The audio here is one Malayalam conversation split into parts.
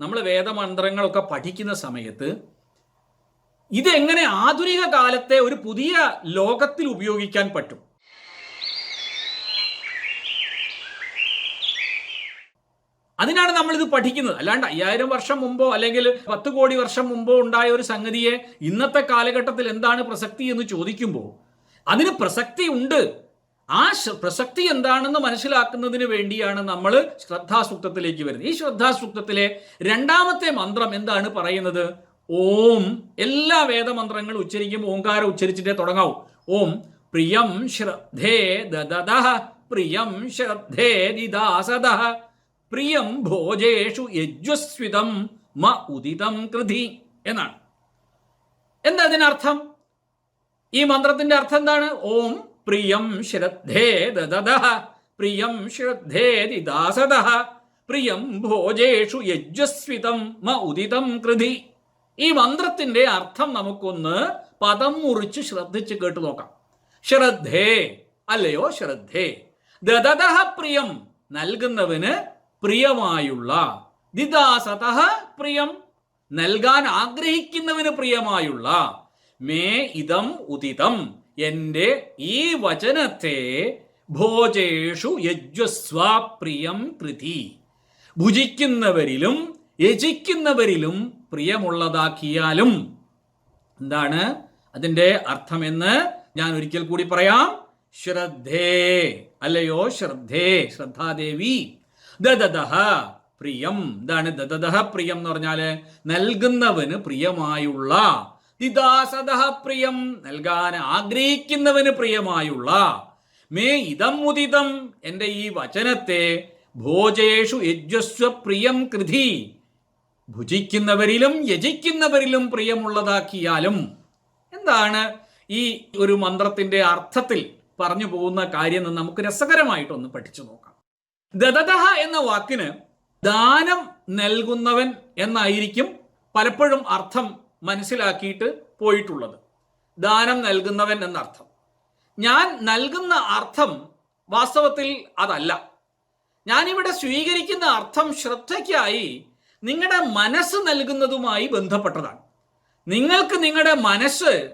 നമ്മൾ വേദമന്ത്രങ്ങളൊക്കെ പഠിക്കുന്ന സമയത്ത് ഇതെങ്ങനെ ആധുനിക കാലത്തെ ഒരു പുതിയ ലോകത്തിൽ ഉപയോഗിക്കാൻ പറ്റും? അതിനാണ് നമ്മളിത് പഠിക്കുന്നത്. അല്ലാണ്ട് അയ്യായിരം വർഷം മുമ്പോ അല്ലെങ്കിൽ പത്ത് കോടി വർഷം മുമ്പോ ഉണ്ടായ ഒരു സംഗതിയെ ഇന്നത്തെ കാലഘട്ടത്തിൽ എന്താണ് പ്രസക്തി എന്ന് ചോദിക്കുമ്പോൾ അതിന് പ്രസക്തി ഉണ്ട്. ആ പ്രസക്തി എന്താണെന്ന് മനസ്സിലാക്കുന്നതിന് വേണ്ടിയാണ് നമ്മൾ ശ്രദ്ധാസൂക്തത്തിലേക്ക് വരുന്നത്. ഈ ശ്രദ്ധാസൂക്തത്തിലെ രണ്ടാമത്തെ മന്ത്രം എന്താണ് പറയുന്നത്? ഓം. എല്ലാ വേദമന്ത്രങ്ങളും ഉച്ചരിക്കും ഓങ്കാരം ഉച്ചരിച്ചിട്ടേ തുടങ്ങാവൂ. ഓം. പ്രിയം ശ്രദ്ധേ ദദ പ്രിയം ശ്രദ്ധേ ദിദാസദ പ്രിയം ഭോജേഷു യജ്വസ്വിതം മ ഉദിതം കൃതി എന്നാണ്. എന്താ ഇതിനർത്ഥം ഈ മന്ത്രത്തിന്റെ അർത്ഥം എന്താണ്? ഓം പ്രിയം ശ്രദ്ധേ ദദ പ്രിയം ശ്രദ്ധേ ദിദാസദഃ പ്രിയം ഭോജേഷു യജ്വസ്വിതം മ ഉദിതം കൃതി. ഈ മന്ത്രത്തിന്റെ അർത്ഥം നമുക്കൊന്ന് പദം മുറിച്ച് ശ്രദ്ധിച്ച് കേട്ടു നോക്കാം. ശ്രദ്ധേ അല്ലയോ ശ്രദ്ധേ ദദദഃ പ്രിയം നൽകുന്നവന് പ്രിയമായുള്ള ദിദാസത പ്രിയം നൽകാൻ ആഗ്രഹിക്കുന്നവന് പ്രിയമായുള്ള മേ ഇതം ഉദിതം എന്റെ ഈ വചനത്തെ ഭോജേഷു യജ്വസ്വാപ്രിയം കൃതി ഭുജിക്കുന്നവരിലും യജിക്കുന്നവരിലും പ്രിയമുള്ളതാക്കിയാലും എന്താണ്? അതിന്റെ അർത്ഥമെന്ന് ഞാൻ ഒരിക്കൽ കൂടി പറയാം. ശ്രദ്ധേ അല്ലയോ? ശ്രദ്ധേ ശ്രദ്ധാദേവി. ദദദഹ പ്രിയം. എന്താണ് ദദദഹ പ്രിയം എന്ന് പറഞ്ഞാൽ? നൽകുന്നവന് പ്രിയമായുള്ള ദിദാസദഹ പ്രിയം നൽകാൻ ആഗ്രഹിക്കുന്നവന് പ്രിയമായുള്ള മേ ഇതം ഉദിതം എന്റെ ഈ വചനത്തെ ഭോജേഷു യജ്വസ്വ പ്രിയം കൃതി. ഭുജിക്കുന്നവരിലും യജിക്കുന്നവരിലും പ്രിയമുള്ളതാക്കിയാലും എന്താണ് ഈ ഒരു മന്ത്രത്തിന്റെ അർത്ഥത്തിൽ പറഞ്ഞു പോകുന്ന കാര്യം നമുക്ക് രസകരമായിട്ടൊന്ന് പഠിച്ചു നോക്കാം. ദദതഹ എന്ന വാക്കിന് ദാനം നൽകുന്നവൻ എന്നായിരിക്കും പലപ്പോഴും അർത്ഥം മനസ്സിലാക്കിയിട്ട് പോയിട്ടുള്ളത്. ദാനം നൽകുന്നവൻ എന്നർത്ഥം. ഞാൻ നൽകുന്ന അർത്ഥം വാസ്തവത്തിൽ അതല്ല. ഞാനിവിടെ സ്വീകരിക്കുന്ന അർത്ഥം ശ്രദ്ധയ്ക്കായി നിങ്ങളുടെ മനസ്സ് നൽകുന്നതുമായി ബന്ധപ്പെട്ടതാണ്. നിങ്ങൾക്ക് നിങ്ങളുടെ മനസ്സ്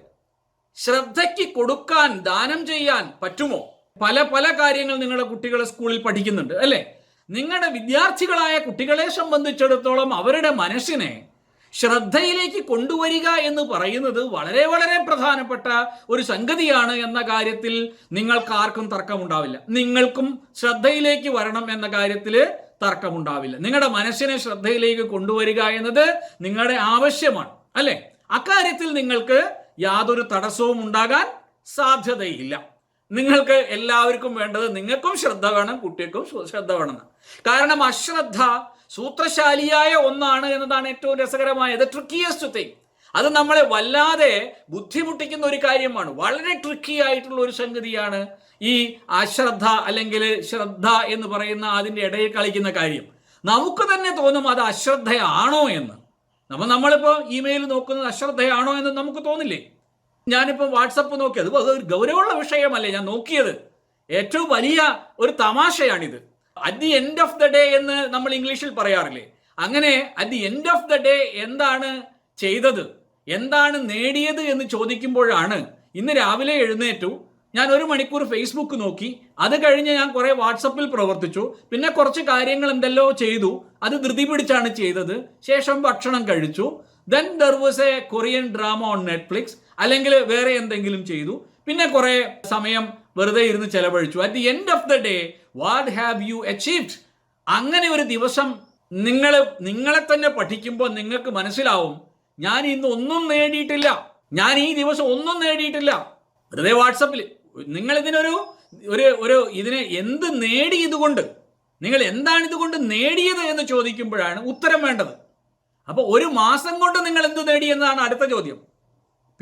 ശ്രദ്ധയ്ക്ക് കൊടുക്കാൻ ദാനം ചെയ്യാൻ പറ്റുമോ? പല പല കാര്യങ്ങൾ നിങ്ങളുടെ കുട്ടികൾ സ്കൂളിൽ പഠിക്കുന്നുണ്ട് അല്ലേ? നിങ്ങളുടെ വിദ്യാർത്ഥികളായ കുട്ടികളെ സംബന്ധിച്ചിടത്തോളം അവരുടെ മനസ്സിനെ ശ്രദ്ധയിലേക്ക് കൊണ്ടുവരിക എന്ന് പറയുന്നത് വളരെ വളരെ പ്രധാനപ്പെട്ട ഒരു സംഗതിയാണ് എന്ന കാര്യത്തിൽ നിങ്ങൾക്ക് ആർക്കും തർക്കമുണ്ടാവില്ല. നിങ്ങൾക്കും ശ്രദ്ധയിലേക്ക് വരണം എന്ന കാര്യത്തിൽ തർക്കമുണ്ടാവില്ല. നിങ്ങളുടെ മനസ്സിനെ ശ്രദ്ധയിലേക്ക് കൊണ്ടുവരിക എന്നത് നിങ്ങളുടെ ആവശ്യമാണ് അല്ലെ? അക്കാര്യത്തിൽ നിങ്ങൾക്ക് യാതൊരു തടസ്സവും ഉണ്ടാകാൻ സാധ്യതയില്ല. നിങ്ങൾക്ക് എല്ലാവർക്കും വേണ്ടത് നിങ്ങൾക്കും ശ്രദ്ധ വേണം കുട്ടികൾക്കും ശ്ര- ശ്രദ്ധ വേണം. കാരണം അശ്രദ്ധ സൂത്രശാലിയായ ഒന്നാണ് എന്നതാണ് ഏറ്റവും രസകരമായത്. ട്രിക്കിയസ്റ്റ് തിങ് അത് നമ്മളെ വല്ലാതെ ബുദ്ധിമുട്ടിക്കുന്ന ഒരു കാര്യമാണ്. വളരെ ട്രിക്കി ആയിട്ടുള്ള ഒരു സംഗതിയാണ് ഈ അശ്രദ്ധ അല്ലെങ്കിൽ ശ്രദ്ധ എന്ന് പറയുന്ന അതിന്റെ ഇടയിൽ കളിക്കുന്ന കാര്യം. നമുക്ക് തന്നെ തോന്നും അത് അശ്രദ്ധയാണോ എന്ന്. നമ്മൾ നമ്മളിപ്പോൾ ഇമെയിൽ നോക്കുന്നത് അശ്രദ്ധയാണോ എന്ന് നമുക്ക് തോന്നില്ലേ? ഞാനിപ്പോൾ വാട്സപ്പ് നോക്കി അത് ഒരു ഗൗരവമുള്ള വിഷയമല്ലേ ഞാൻ നോക്കിയത്. ഏറ്റവും വലിയ ഒരു തമാശയാണിത്. At the end of the day എന്ന് നമ്മൾ ഇംഗ്ലീഷിൽ പറയാറില്ലേ. അങ്ങനെ at the end of the day എന്താണ് ചെയ്തത്? എന്താണ് നേടിയത് എന്ന് ചോദിക്കുമ്പോഴാണ് ഇന്ന് രാവിലെ എഴുന്നേറ്റു. ഞാൻ ഒരു മണിക്കൂർ ഫേസ്ബുക്ക് നോക്കി. അത് കഴിഞ്ഞ് ഞാൻ കുറേ വാട്സപ്പിൽ പ്രവർത്തിച്ചു. പിന്നെ കുറച്ച് കാര്യങ്ങൾ എന്തെല്ലോ ചെയ്തു. അത് ധൃതി പിടിച്ചാണ് ചെയ്തത്. ശേഷം ഭക്ഷണം കഴിച്ചു. Then there was a Korean drama on Netflix അല്ലെങ്കിൽ വേറെ എന്തെങ്കിലും ചെയ്തു. പിന്നെ കുറെ സമയം വെറുതെ ഇരുന്ന് ചെലവഴിച്ചു. At the end of the day what have you achieved അങ്ങനെ ഒരു ദിവസം നിങ്ങൾ നിങ്ങളെ തന്നെ പഠിക്കുമ്പോൾ നിങ്ങൾക്ക് മനസ്സിലാവും ഞാൻ ഇന്ന് ഒന്നും നേടിയിട്ടില്ല. ഞാൻ ഈ ദിവസം ഒന്നും നേടിയിട്ടില്ല. വെറുതെ വാട്സപ്പിൽ നിങ്ങൾ ഇതിനൊരു ഒരു ഒരു ഇതിനെ എന്ത് നേടി ഇതുകൊണ്ട് നിങ്ങൾ എന്താണ് ഇതുകൊണ്ട് നേടിയത് എന്ന് ചോദിക്കുമ്പോഴാണ് ഉത്തരം വേണ്ടത്. അപ്പോൾ ഒരു മാസം കൊണ്ട് നിങ്ങൾ എന്ത് നേടി എന്നതാണ് അടുത്ത ചോദ്യം.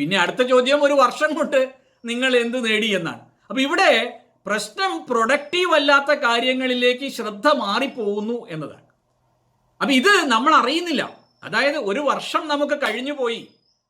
പിന്നെ അടുത്ത ചോദ്യം ഒരു വർഷം കൊണ്ട് നിങ്ങൾ എന്ത് നേടി എന്നാണ്. അപ്പൊ ഇവിടെ പ്രശ്നം പ്രൊഡക്റ്റീവ് അല്ലാത്ത കാര്യങ്ങളിലേക്ക് ശ്രദ്ധ മാറിപ്പോകുന്നു എന്നതാണ്. അപ്പൊ ഇത് നമ്മൾ അറിയുന്നില്ല. അതായത് ഒരു വർഷം നമുക്ക് കഴിഞ്ഞു പോയി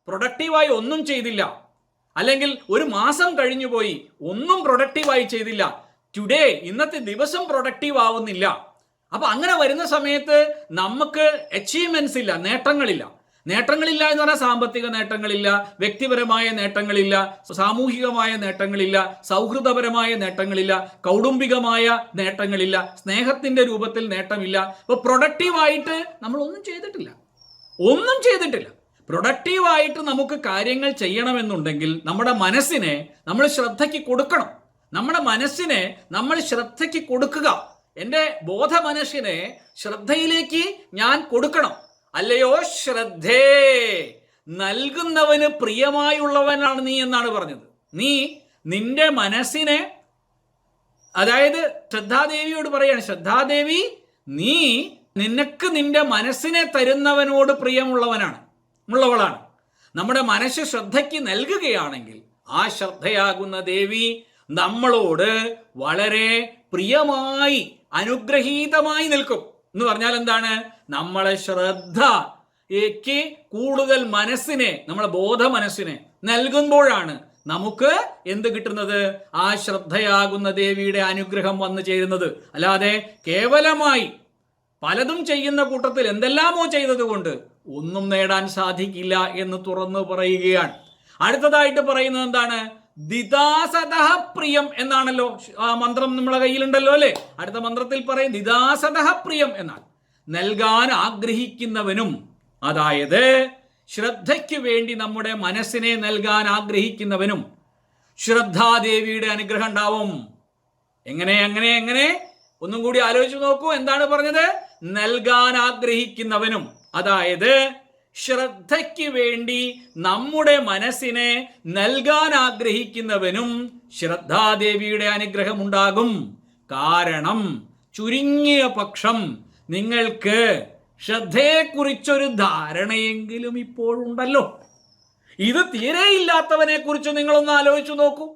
പ്രൊഡക്റ്റീവായി ഒന്നും ചെയ്തില്ല. അല്ലെങ്കിൽ ഒരു മാസം കഴിഞ്ഞു പോയി ഒന്നും പ്രൊഡക്റ്റീവായി ചെയ്തില്ല. ടുഡേ ഇന്നത്തെ ദിവസം പ്രൊഡക്റ്റീവ് ആവുന്നില്ല. അപ്പൊ അങ്ങനെ വരുന്ന സമയത്ത് നമുക്ക് അച്ചീവ്മെന്റ്സ് ഇല്ല നേട്ടങ്ങളില്ല. നേട്ടങ്ങളില്ല എന്ന് പറഞ്ഞാൽ സാമ്പത്തിക നേട്ടങ്ങളില്ല വ്യക്തിപരമായ നേട്ടങ്ങളില്ല സാമൂഹികമായ നേട്ടങ്ങളില്ല സൗഹൃദപരമായ നേട്ടങ്ങളില്ല കൗടുംബികമായ നേട്ടങ്ങളില്ല സ്നേഹത്തിന്റെ രൂപത്തിൽ നേട്ടമില്ല. അപ്പൊ പ്രൊഡക്റ്റീവായിട്ട് നമ്മൾ ഒന്നും ചെയ്തിട്ടില്ല. ഒന്നും ചെയ്തിട്ടില്ല. പ്രൊഡക്റ്റീവായിട്ട് നമുക്ക് കാര്യങ്ങൾ ചെയ്യണമെന്നുണ്ടെങ്കിൽ നമ്മുടെ മനസ്സിനെ നമ്മൾ ശ്രദ്ധയ്ക്ക് കൊടുക്കണം. നമ്മുടെ മനസ്സിനെ നമ്മൾ ശ്രദ്ധയ്ക്ക് കൊടുക്കുക. എന്റെ ബോധ മനസ്സിനെ ശ്രദ്ധയിലേക്ക് ഞാൻ കൊടുക്കണം. അല്ലയോ ശ്രദ്ധേ നൽകുന്നവന് പ്രിയമായുള്ളവനാണ് നീ എന്നാണ് പറഞ്ഞത്. നീ നിന്റെ മനസ്സിനെ അതായത് ശ്രദ്ധാദേവിയോട് പറയാണ് ശ്രദ്ധാദേവി നീ നിനക്ക് നിന്റെ മനസ്സിനെ തരുന്നവനോട് പ്രിയമുള്ളവനാണ് ഉള്ളവളാണ്. നമ്മുടെ മനസ്സ് ശ്രദ്ധയ്ക്ക് നൽകുകയാണെങ്കിൽ ആ ശ്രദ്ധയാകുന്ന ദേവി നമ്മളോട് വളരെ പ്രിയമായി അനുഗ്രഹീതമായി നിൽക്കും. എന്ന് പറഞ്ഞാൽ എന്താണ്? നമ്മളെ ശ്രദ്ധ ക്ക് കൂടുതൽ മനസ്സിനെ നമ്മളെ ബോധ മനസ്സിനെ നൽകുമ്പോഴാണ് നമുക്ക് എന്ത് കിട്ടുന്നത്? ആ ശ്രദ്ധയാകുന്ന ദേവിയുടെ അനുഗ്രഹം വന്നു ചേരുന്നത്. അല്ലാതെ കേവലമായി പലതും ചെയ്യുന്ന കൂട്ടത്തിൽ എന്തെല്ലാമോ ചെയ്തതുകൊണ്ട് ഒന്നും നേടാൻ സാധിക്കില്ല എന്ന് തുറന്നു പറയുകയാണ്. അടുത്തതായിട്ട് പറയുന്നത് എന്താണ്? ദിദാസതഃ പ്രിയം എന്നാണല്ലോ ആ മന്ത്രം നമ്മളെ കയ്യിലുണ്ടല്ലോ അല്ലേ? അടുത്ത മന്ത്രത്തിൽ പറയും ദിദാസദഹ പ്രിയം എന്നാൽ നൽകാൻ ആഗ്രഹിക്കുന്നവനും അതായത് ശ്രദ്ധയ്ക്ക് വേണ്ടി നമ്മുടെ മനസ്സിനെ നൽകാൻ ആഗ്രഹിക്കുന്നവനും ശ്രദ്ധാദേവിയുടെ അനുഗ്രഹം ഉണ്ടാവും. എങ്ങനെ എങ്ങനെ എങ്ങനെ? ഒന്നും കൂടി ആലോചിച്ച് നോക്കൂ എന്താണ് പറഞ്ഞത്? നൽകാൻ ആഗ്രഹിക്കുന്നവനും അതായത് ശ്രദ്ധയ്ക്ക് വേണ്ടി നമ്മുടെ മനസ്സിനെ നൽകാൻ ആഗ്രഹിക്കുന്നവനും ശ്രദ്ധാദേവിയുടെ അനുഗ്രഹം ഉണ്ടാകും കാരണം ചുരുങ്ങിയ പക്ഷം നിങ്ങൾക്ക് ശ്രദ്ധയെക്കുറിച്ചൊരു ധാരണയെങ്കിലും ഇപ്പോഴുണ്ടല്ലോ. ഇത് തീരെ ഇല്ലാത്തവനെ കുറിച്ച് നിങ്ങളൊന്ന് ആലോചിച്ചു നോക്കൂ.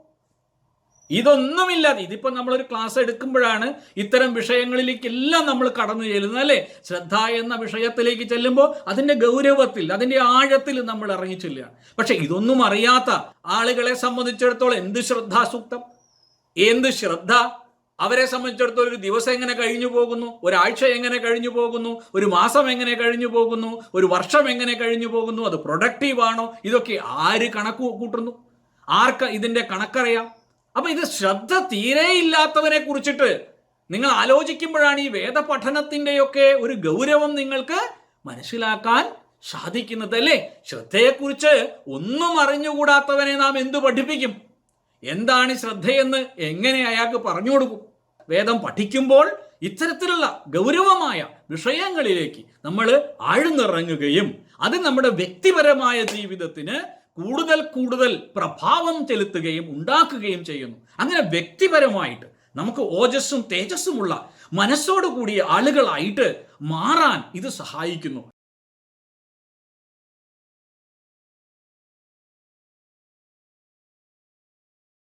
ഇതൊന്നുമില്ലാതെ ഇതിപ്പോ നമ്മളൊരു ക്ലാസ് എടുക്കുമ്പോഴാണ് ഇത്തരം വിഷയങ്ങളിലേക്കെല്ലാം നമ്മൾ കടന്നു ചെല്ലുന്നത് അല്ലേ? ശ്രദ്ധ എന്ന വിഷയത്തിലേക്ക് ചെല്ലുമ്പോൾ അതിന്റെ ഗൗരവത്തിൽ അതിന്റെ ആഴത്തിൽ നമ്മൾ ഇറങ്ങി ചെല്ലുകയാണ് പക്ഷെ ഇതൊന്നും അറിയാത്ത ആളുകളെ സംബന്ധിച്ചിടത്തോളം എന്ത് ശ്രദ്ധാസൂക്തം എന്ത് ശ്രദ്ധ? അവരെ സംബന്ധിച്ചിടത്തോളം ഒരു ദിവസം എങ്ങനെ കഴിഞ്ഞു പോകുന്നു? ഒരാഴ്ച എങ്ങനെ കഴിഞ്ഞു പോകുന്നു? ഒരു മാസം എങ്ങനെ കഴിഞ്ഞു പോകുന്നു? ഒരു വർഷം എങ്ങനെ കഴിഞ്ഞു പോകുന്നു? അത് പ്രൊഡക്റ്റീവാണോ ഇതൊക്കെ ആര് കണക്ക് കൂട്ടുന്നു? ആർക്ക് ഇതിന്റെ കണക്കറിയാം? അപ്പൊ ഇത് ശ്രദ്ധ തീരെ ഇല്ലാത്തവനെ കുറിച്ചിട്ട് നിങ്ങൾ ആലോചിക്കുമ്പോഴാണ് ഈ വേദപഠനത്തിന്റെയൊക്കെ ഒരു ഗൗരവം നിങ്ങൾക്ക് മനസ്സിലാക്കാൻ സാധിക്കുന്നത് അല്ലേ? ശ്രദ്ധയെക്കുറിച്ച് ഒന്നും അറിഞ്ഞുകൂടാത്തവനെ നാം എന്തു പഠിപ്പിക്കും? എന്താണ് ശ്രദ്ധയെന്ന് എങ്ങനെ അയാൾക്ക് പറഞ്ഞു കൊടുക്കും? വേദം പഠിക്കുമ്പോൾ ഇത്തരത്തിലുള്ള ഗൗരവമായ വിഷയങ്ങളിലേക്ക് നമ്മൾ ആഴ്ന്നിറങ്ങുകയും അത് നമ്മുടെ വ്യക്തിപരമായ ജീവിതത്തിന് കൂടുതൽ കൂടുതൽ പ്രഭാവം ചെലുത്തുകയും ഉണ്ടാക്കുകയും ചെയ്യുന്നു. അങ്ങനെ വ്യക്തിപരമായിട്ട് നമുക്ക് ഓജസ്സും തേജസ്സുമുള്ള മനസ്സോടു കൂടിയ ആളുകളായിട്ട് മാറാൻ ഇത് സഹായിക്കുന്നു.